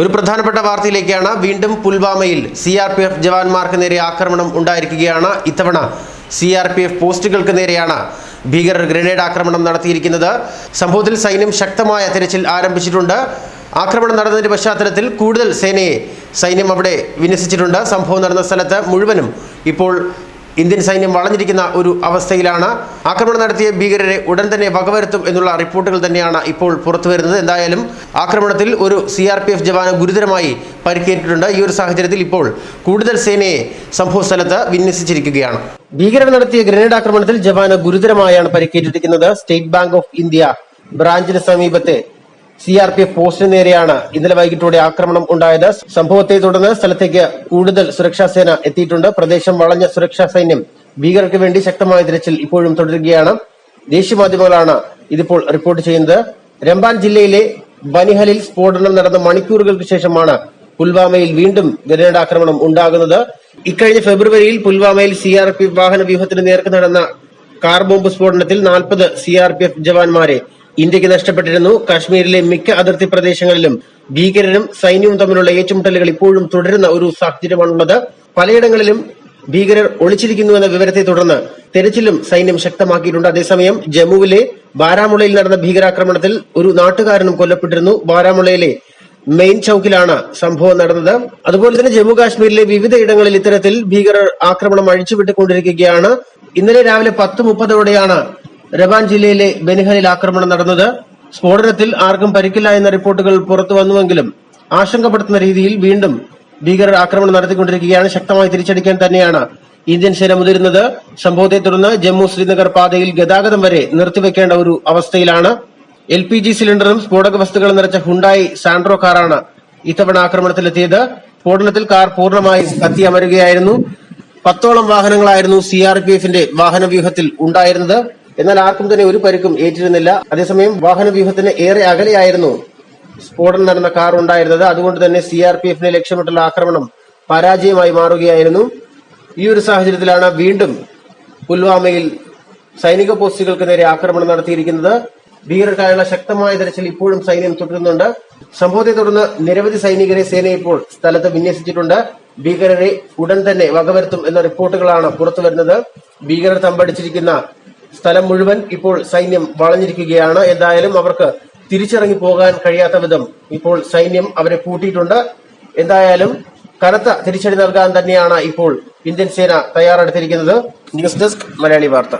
ഒരു പ്രധാനപ്പെട്ട വാർത്തയിലേക്കാണ് വീണ്ടും പുൽവാമയിൽ സി ആർ പി എഫ് ജവാന്മാർക്ക് നേരെ ആക്രമണം ഉണ്ടായിരിക്കുകയാണ്. ഇത്തവണ സി ആർ പി എഫ് പോസ്റ്റുകൾക്ക് നേരെയാണ് ഭീകരർ ഗ്രനേഡ് ആക്രമണം നടത്തിയിരിക്കുന്നത്. സംഭവത്തിൽ സൈന്യം ശക്തമായ തിരച്ചിൽ ആരംഭിച്ചിട്ടുണ്ട്. ആക്രമണം നടന്നതിന്റെ പശ്ചാത്തലത്തിൽ കൂടുതൽ സേനയെ സൈന്യം അവിടെ വിന്യസിച്ചിട്ടുണ്ട്. സംഭവം നടന്ന സ്ഥലത്ത് മുഴുവനും ഇപ്പോൾ ഇന്ത്യൻ സൈന്യം വളഞ്ഞിരിക്കുന്ന ഒരു അവസ്ഥയിലാണ് ആക്രമണം നടത്തിയ ഭീകരരെ ഉടൻ തന്നെ വകവരുത്തും എന്നുള്ള റിപ്പോർട്ടുകൾ തന്നെയാണ് ഇപ്പോൾ പുറത്തു വരുന്നത്. എന്തായാലും ആക്രമണത്തിൽ ഒരു സി ആർ പി എഫ് ജവാന് ഗുരുതരമായി പരിക്കേറ്റിട്ടുണ്ട്. ഈ ഒരു സാഹചര്യത്തിൽ ഇപ്പോൾ കൂടുതൽ സേനയെ സംഭവ സ്ഥലത്ത് വിന്യസിച്ചിരിക്കുകയാണ്. ഭീകരർ നടത്തിയ ഗ്രനേഡ് ആക്രമണത്തിൽ ജവാന് ഗുരുതരമായാണ് പരിക്കേറ്റിരിക്കുന്നത്. സ്റ്റേറ്റ് ബാങ്ക് ഓഫ് ഇന്ത്യ ബ്രാഞ്ചിന് സമീപത്തെ സി ആർ പി എഫ് പോസ്റ്റിന് നേരെയാണ് ഇന്നലെ വൈകിട്ടോടെ ആക്രമണം ഉണ്ടായത്. സംഭവത്തെ തുടർന്ന് സ്ഥലത്തേക്ക് കൂടുതൽ സുരക്ഷാ സേന എത്തിയിട്ടുണ്ട്. പ്രദേശം വളഞ്ഞ സുരക്ഷാ സൈന്യം ഭീകരർക്ക് വേണ്ടി ശക്തമായ തിരച്ചിൽ ഇപ്പോഴും തുടരുകയാണ്. ദേശീയ മാധ്യമങ്ങളാണ് ഇതിപ്പോൾ റിപ്പോർട്ട് ചെയ്യുന്നത്. രംബാൻ ജില്ലയിലെ ബനിഹലിൽ സ്ഫോടനം നടന്ന മണിക്കൂറുകൾക്ക് ശേഷമാണ് പുൽവാമയിൽ വീണ്ടും ഗ്രനേഡ് ആക്രമണം ഉണ്ടാകുന്നത്. ഇക്കഴിഞ്ഞ ഫെബ്രുവരിയിൽ പുൽവാമയിൽ സി ആർ പി വാഹന വ്യൂഹത്തിന് നേർക്ക് നടന്ന കാർ ബോംബ് സ്ഫോടനത്തിൽ നാൽപ്പത് സി ആർ പി എഫ് ജവാന്മാരെ ഇന്ത്യയ്ക്ക് നഷ്ടപ്പെട്ടിരുന്നു. കാശ്മീരിലെ മിക്ക അതിർത്തി പ്രദേശങ്ങളിലും ഭീകരരും സൈന്യവും തമ്മിലുള്ള ഏറ്റുമുട്ടലുകൾ ഇപ്പോഴും തുടരുന്ന ഒരു സാഹചര്യമാണുള്ളത്. പലയിടങ്ങളിലും ഭീകരർ ഒളിച്ചിരിക്കുന്നുവെന്ന വിവരത്തെ തുടർന്ന് തെരച്ചിലും സൈന്യം ശക്തമാക്കിയിട്ടുണ്ട്. അതേസമയം ജമ്മുവിലെ ബാരാമുളയിൽ നടന്ന ഭീകരാക്രമണത്തിൽ ഒരു നാട്ടുകാരനും കൊല്ലപ്പെട്ടിരുന്നു. ബാരാമുളയിലെ മെയിൻ ചൌക്കിലാണ് സംഭവം നടന്നത്. അതുപോലെ തന്നെ ജമ്മു കാശ്മീരിലെ വിവിധ ഇടങ്ങളിൽ ഇത്തരത്തിൽ ഭീകരർ ആക്രമണം അഴിച്ചുവിട്ടുകൊണ്ടിരിക്കുകയാണ്. ഇന്നലെ രാവിലെ പത്ത് മുപ്പതോടെയാണ് രവാൻ ജില്ലയിലെ ബനിഹലിൽ ആക്രമണം നടന്നത്. സ്ഫോടനത്തിൽ ആർക്കും പരിക്കില്ല എന്ന റിപ്പോർട്ടുകൾ പുറത്തു വന്നുവെങ്കിലും ആശങ്കപ്പെടുത്തുന്ന രീതിയിൽ വീണ്ടും ഭീകരർ ആക്രമണം നടത്തിക്കൊണ്ടിരിക്കുകയാണ്. ശക്തമായി തിരിച്ചടിക്കാൻ തന്നെയാണ് ഇന്ത്യൻ സേന മുതിരുന്നത്. സംഭവത്തെ തുടർന്ന് ജമ്മു ശ്രീനഗർ പാതയിൽ ഗതാഗതം വരെ നിർത്തിവെക്കേണ്ട ഒരു അവസ്ഥയിലാണ്. എൽ പി ജി സിലിണ്ടറും സ്ഫോടക വസ്തുക്കളും നിറച്ച ഹുണ്ടായി സാൻഡ്രോ കാറാണ് ഇത്തവണ ആക്രമണത്തിലെത്തിയത്. സ്ഫോടനത്തിൽ കാർ പൂർണമായും കത്തിയമരുകയായിരുന്നു. പത്തോളം വാഹനങ്ങളായിരുന്നു സി ആർ പി എഫിന്റെ വാഹനവ്യൂഹത്തിൽ ഉണ്ടായിരുന്നത്. എന്നാൽ ആർക്കും തന്നെ ഒരു പരിക്കും ഏറ്റിരുന്നില്ല. അതേസമയം വാഹന വ്യൂഹത്തിന് ഏറെ അകലെയായിരുന്നു സ്ഫോടനം നടന്ന കാർ ഉണ്ടായിരുന്നത്. അതുകൊണ്ട് തന്നെ സി ആർ പി എഫിനെ ലക്ഷ്യമിട്ടുള്ള ആക്രമണം പരാജയമായി മാറുകയായിരുന്നു. ഈ ഒരു സാഹചര്യത്തിലാണ് വീണ്ടും പുൽവാമയിൽ സൈനിക പോസ്റ്റുകൾക്ക് നേരെ ആക്രമണം നടത്തിയിരിക്കുന്നത്. ഭീകരർക്കായുള്ള ശക്തമായ തെരച്ചിൽ ഇപ്പോഴും സൈന്യം തുടരുന്നുണ്ട്. സംഭവത്തെ തുടർന്ന് നിരവധി സൈനികരെ സേന ഇപ്പോൾ സ്ഥലത്ത് വിന്യസിച്ചിട്ടുണ്ട്. ഭീകരരെ ഉടൻ തന്നെ വകവരുത്തും എന്ന റിപ്പോർട്ടുകളാണ് പുറത്തുവരുന്നത്. ഭീകരർ തമ്പടിച്ചിരിക്കുന്ന സ്ഥലം മുഴുവൻ ഇപ്പോൾ സൈന്യം വളഞ്ഞിരിക്കുകയാണ്. എന്തായാലും അവർക്ക് തിരിച്ചിറങ്ങി പോകാൻ കഴിയാത്ത വിധം ഇപ്പോൾ സൈന്യം അവരെ കൂട്ടിയിട്ടുണ്ട്. എന്തായാലും കനത്ത തിരിച്ചടി നൽകാൻ തന്നെയാണ് ഇപ്പോൾ ഇന്ത്യൻ സേന തയ്യാറെടുത്തിരിക്കുന്നത്. ന്യൂസ് ഡെസ്ക് മലയാളി വാർത്ത.